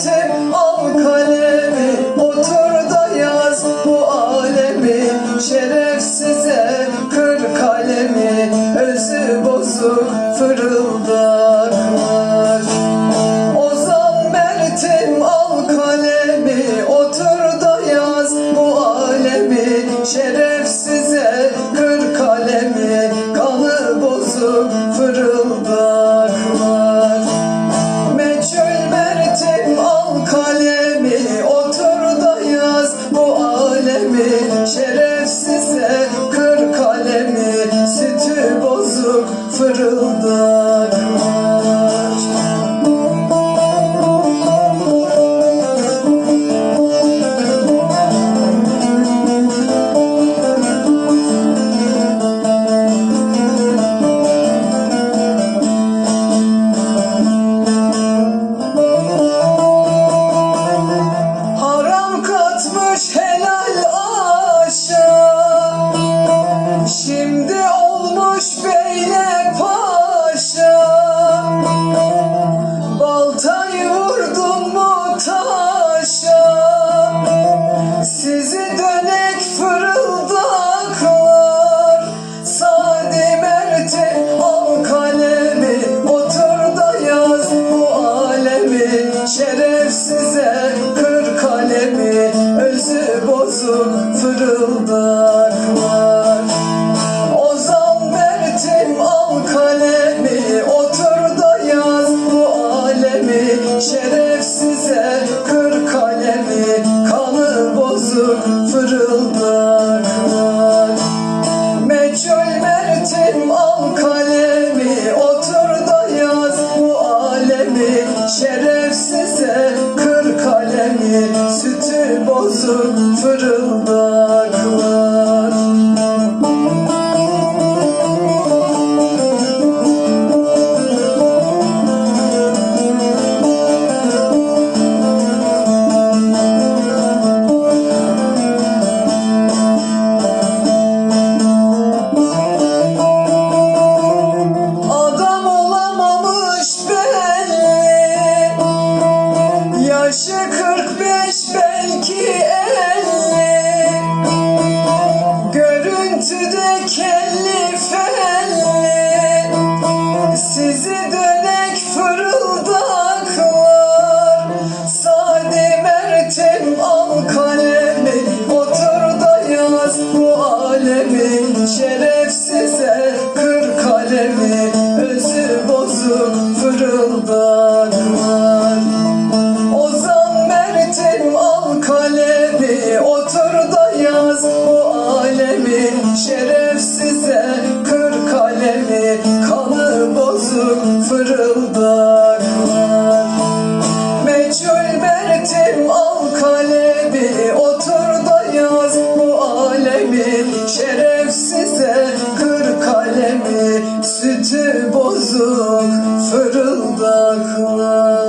Gece fırıldaklar Ozan Mert'im al kalemi Otur da yaz bu alemi. Şerefsize kır kalemi Kanı bozuk fırıldak fırıldar Kalemi otur da yaz bu alemi Şerefsize kır kalemi. Özü bozuk fırıldanlar Ozan Mert'im al kalemi otur da yaz bu alemi Şerefsize kır kalemi. Kanı bozuk fırıldanlar Meçhul Mert'im al kalemi Sütü bozuk fırıldaklar.